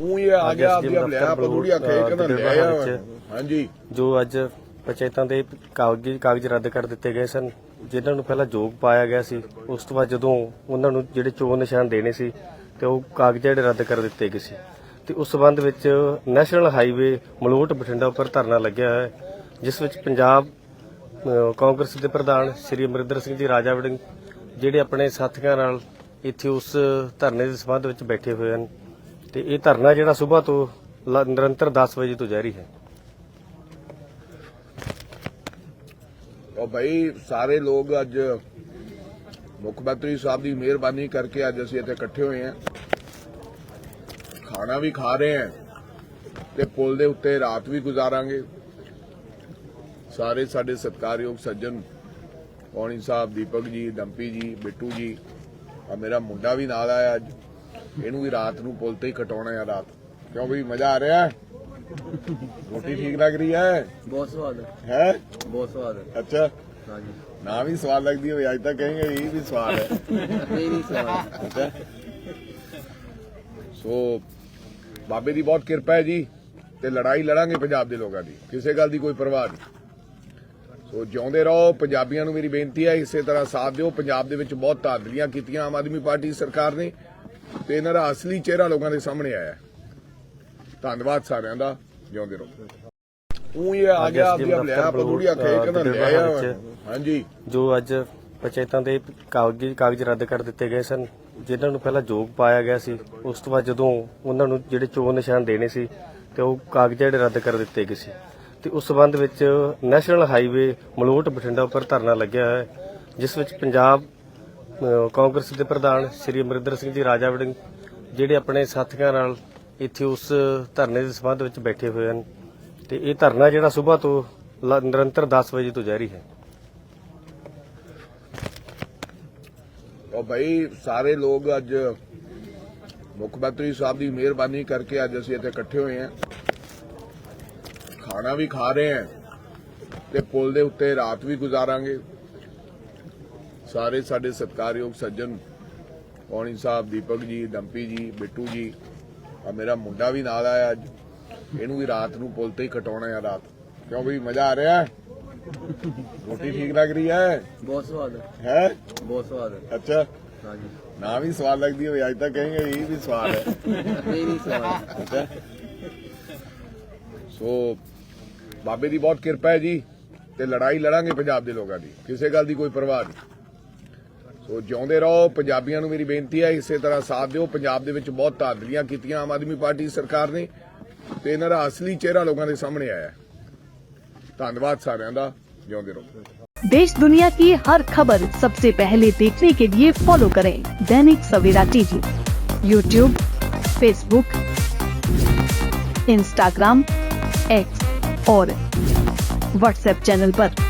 ਉਹ ਇਹ ਆ ਗਿਆ ਆਪਦੀ ਆਪ ਦਫ਼ਤਰ ਆਪਾਂ ਥੋੜੀ ਆਖੇ ਕਹਿੰਦਾ ਲਿਆ ਵਿੱਚ ਹਾਂਜੀ। ਜੋ ਅੱਜ ਪੰਚਾਇਤਾਂ ਦੇ ਕਾਗਜ਼ੀ ਕਾਗਜ਼ ਰੱਦ ਕਰ ਦਿੱਤੇ ਗਏ ਸਨ ਜਿਨ੍ਹਾਂ ਨੂੰ ਪਹਿਲਾਂ ਯੋਗ ਪਾਇਆ ਗਿਆ ਸੀ ਉਸ ਤੋਂ ਬਾਅਦ ਜਦੋਂ ਉਹਨਾਂ ਨੂੰ ਜਿਹੜੇ ਚੋਣ ਨਿਸ਼ਾਨ ਦੇਣੇ ਸੀ ਤੇ ਉਹ ਕਾਗਜ਼ ਜਿਹੜੇ ਰੱਦ ਕਰ ਦਿੱਤੇ ਗਏ ਸੀ। ਤੇ ਉਸ ਸਬੰਧ ਵਿੱਚ ਨੈਸ਼ਨਲ ਹਾਈਵੇ ਮਲੋਟ ਬਠਿੰਡਾ ਉੱਪਰ ਧਰਨਾ ਲੱਗਿਆ ਹੈ ਜਿਸ ਵਿੱਚ ਪੰਜਾਬ ਕਾਂਗਰਸ ਦੇ ਪ੍ਰਧਾਨ ਸ਼੍ਰੀ ਅਮਰਿੰਦਰ ਸਿੰਘ ਜੀ ਰਾਜਾ ਵੜਿੰਗ ਜਿਹੜੇ ਆਪਣੇ ਸਾਥੀਆਂ ਨਾਲ ਇੱਥੇ ਉਸ ਧਰਨੇ ਦੇ ਸਬੰਧ ਵਿੱਚ ਬੈਠੇ ਹੋਏ ਹਨ ਤੇ ਇਹ ਧਰਨਾ ਜਿਹੜਾ ਸਵੇਰ ਤੋਂ ਲ- ਨਿਰੰਤਰ 10 ਵਜੇ ਤੋਂ ਜਾਰੀ ਹੈ। ਉਹ ਭਾਈ ਸਾਰੇ ਲੋਕ ਅੱਜ ਮੁੱਖ ਮੰਤਰੀ ਸਾਹਿਬ ਦੀ ਮਿਹਰਬਾਨੀ ਕਰਕੇ ਅੱਜ ਅਸੀਂ ਇੱਥੇ ਇਕੱਠੇ ਹੋਏ ਹਾਂ। ਖਾਣਾ ਵੀ ਖਾ ਰਹੇ ਹਾਂ ਤੇ ਪੁਲ ਦੇ ਉੱਤੇ ਰਾਤ ਵੀ ਗੁਜ਼ਾਰਾਂਗੇ। ਸਾਰੇ ਸਾਡੇ ਸਤਿਕਾਰਯੋਗ ਸੱਜਣ ਪੌਣੀ ਸਾਹਿਬ, ਦੀਪਕ ਜੀ ਡੰਪੀ ਜੀ, ਬਿੱਟੂ ਜੀ ਆ ਮੇਰਾ ਮੁੰਡਾ ਵੀ ਨਾਲ ਆਇਆ ਅੱਜ। ਇਹਨੂੰ ਵੀ ਰਾਤ ਨੂੰ ਪੁਲ ਤੇ ਹੀ ਕਟਾਉਣਾ ਹੈ ਰਾਤ। ਕਿਉਂ ਵੀ ਮਜ਼ਾ ਆ ਰਿਹਾ? ਰੋਟੀ ਠੀਕ ਲੱਗ ਰਹੀ ਹੈ? ਬਹੁਤ ਸਵਾਦ ਹੈ। ਹੈ? ਬਹੁਤ ਸਵਾਦ ਹੈ। ਅੱਛਾ। ਹਾਂਜੀ। ਨਾ ਵੀ ਸਵਾਦ ਲੱਗਦੀ ਹੋਵੇ ਅੱਜ ਤੱਕ ਕहेंगे ਇਹ ਵੀ ਸਵਾਦ ਹੈ। ਨਹੀਂ ਨਹੀਂ ਸਵਾਦ ਅੱਛਾ। ਸੋ ਬਾਬੇ ਦੀ ਬਹੁਤ ਕਿਰਪਾ ਹੈ ਜੀ ਤੇ ਲੜਾਈ ਲੜਾਂਗੇ ਪੰਜਾਬ ਦੇ ਲੋਕਾਂ ਦੀ। ਕਿਸੇ ਗੱਲ ਦੀ ਕੋਈ ਪਰਵਾਹ ਨਹੀਂ। ਸੋ ਜਿਉਂਦੇ ਰਹੋ ਪੰਜਾਬੀਆਂ ਨੂੰ ਮੇਰੀ ਬੇਨਤੀ ਹੈ ਇਸੇ ਤਰ੍ਹਾਂ ਸਾਥ ਦਿਓ। ਪੰਜਾਬ ਦੇ ਵਿੱਚ ਬਹੁਤ ਧਾਂਦਲੀਆਂ ਕੀਤੀਆਂ ਆਮ ਆਦਮੀ ਪਾਰਟੀ ਸਰਕਾਰ ਨੇ। ਤੇ ਇਹਨਾਂ ਦਾ ਅਸਲੀ ਚਿਹਰਾ ਲੋਕਾਂ ਦੇ ਸਾਹਮਣੇ ਆਇਆ। ਧੰਨਵਾਦ ਸਾਰਿਆਂ ਦਾ ਜਿਉਂਦੇ ਰਹੋ। ਉਹ ਇਹ ਆ ਗਿਆ ਆਪਦੀ ਆਪ ਲਿਆ ਆਖੇ ਅਹ, ਕਹਿੰਦਾ ਲਿਆ ਹਾਂਜੀ। ਜੋ ਅੱਜ ਪੰਚਾਇਤਾਂ ਦੇ ਕਾਗਜ਼ੀ ਕਾਗਜ਼ ਰੱਦ ਕਰ ਦਿੱਤੇ ਗਏ ਸਨ ਜਿਨ੍ਹਾਂ ਨੂੰ ਪਹਿਲਾਂ ਯੋਗ ਪਾਇਆ ਗਿਆ ਸੀ ਉਸ ਤੋਂ ਬਾਅਦ ਜਦੋਂ ਉਹਨਾਂ ਨੂੰ ਜਿਹੜੇ ਚੋਣ ਨਿਸ਼ਾਨ ਦੇਣੇ ਸੀ ਤੇ ਉਹ ਕਾਗਜ਼ ਜਿਹੜੇ ਰੱਦ ਕਰ ਦਿੱਤੇ ਗਏ ਸੀ। ਤੇ ਉਸ ਸਬੰਧ ਵਿੱਚ ਨੈਸ਼ਨਲ ਹਾਈਵੇ ਮਲੋਟ ਬਠਿੰਡਾ ਉੱਪਰ ਧਰਨਾ ਲੱਗਿਆ ਹੈ ਜਿਸ ਵਿੱਚ ਪੰਜਾਬ ਕਾਂਗਰਸ ਦੇ ਪ੍ਰਧਾਨ ਸ਼੍ਰੀ ਅਮਰਿੰਦਰ ਸਿੰਘ ਜੀ, ਰਾਜਾ ਵੜਿੰਗ ਜਿਹੜੇ ਆਪਣੇ ਸਾਥੀਆਂ ਨਾਲ ਇੱਥੇ ਉਸ ਧਰਨੇ ਦੇ ਸਬੰਧ ਵਿੱਚ ਬੈਠੇ ਹੋਏ ਹਨ ਤੇ ਇਹ ਧਰਨਾ ਜਿਹੜਾ ਸਵੇਰ ਤੋਂ ਨਿਰੰਤਰ 10 ਵਜੇ ਤੋਂ ਜਾਰੀ ਹੈ। ਉਹ ਭਾਈ ਸਾਰੇ ਲੋਕ ਅੱਜ ਮੁੱਖ ਮੰਤਰੀ ਸਾਹਿਬ ਦੀ ਮਿਹਰਬਾਨੀ ਕਰਕੇ ਅੱਜ ਅਸੀਂ ਇੱਥੇ ਇਕੱਠੇ ਹੋਏ ਹਾਂ। ਖਾਣਾ ਵੀ ਖਾ ਰਹੇ ਹਾਂ ਤੇ ਪੁਲ ਦੇ ਉੱਤੇ ਰਾਤ ਵੀ ਗੁਜ਼ਾਰਾਂਗੇ। ਸਾਰੇ ਸਾਡੇ ਸਤਿਕਾਰਯੋਗ ਸੱਜਣ ਪੌਣੀ ਸਾਹਿਬ ਦੀਪਕ ਜੀ ਡੰਪੀ ਜੀ ਬਿੱਟੂ ਜੀ ਆ ਮੇਰਾ ਮੁੰਡਾ ਵੀ ਨਾਲ ਆਇਆ ਅੱਜ। ਇਹਨੂੰ ਵੀ ਰਾਤ ਨੂੰ ਪੁਲ ਤੇ ਹੀ ਕਟਾਉਣਾ ਹੈ ਰਾਤ। ਕਿਉਂ ਵੀ ਮਜ਼ਾ ਆ ਰਿਹਾ? ਰੋਟੀ ਠੀਕ ਲੱਗ ਰਹੀ ਹੈ? ਬਹੁਤ ਸਵਾਦ ਹੈ। ਹੈ? ਬਹੁਤ ਸਵਾਦ ਹੈ। ਅੱਛਾ। ਹਾਂਜੀ ਨਾ ਵੀ ਸਵਾਦ ਲੱਗਦੀ ਹੋਵੇ ਅੱਜ ਤੱਕ ਕहेंगे ਇਹ ਵੀ ਸਵਾਦ ਹੈ। ਨਹੀਂ ਨਹੀਂ ਸਵਾਦ ਅੱਛਾ। ਸੋ ਬਾਬੇ ਦੀ ਬਹੁਤ ਕਿਰਪਾ ਹੈ ਜੀ ਤੇ ਲੜਾਈ ਲੜਾਂਗੇ ਪੰਜਾਬ ਦੇ ਲੋਕਾਂ ਦੀ। ਕਿਸੇ ਗੱਲ ਦੀ ਕੋਈ ਪਰਵਾਹ ਨਹੀਂ। ਸੋ ਜਿਉਂਦੇ ਰਹੋ ਪੰਜਾਬੀਆਂ ਨੂੰ ਮੇਰੀ ਬੇਨਤੀ ਹੈ ਇਸੇ ਤਰ੍ਹਾਂ ਸਾਥ ਦਿਓ ਪੰਜਾਬ ਦੇ ਵਿੱਚ ਬਹੁਤ ਧਾਂਦਲੀਆਂ ਕੀਤੀਆਂ ਆਮ ਆਦਮੀ ਪਾਰਟੀ ਸਰਕਾਰ ਨੇ ਤੇ ਇਹਨਾਂ ਦਾ ਅਸਲੀ ਚਿਹਰਾ ਲੋਕਾਂ ਦੇ ਸਾਹਮਣੇ ਆਇਆ ਹੈ। ਧੰਨਵਾਦ ਸਾਰਿਆਂ ਦਾ ਜਿਉਂਦੇ ਰਹੋ देश दुनिया की हर खबर सबसे पहले देखने के लिए फॉलो करें Dainik Savera TV YouTube Facebook Instagram X और व्हाट्सएप चैनल पर।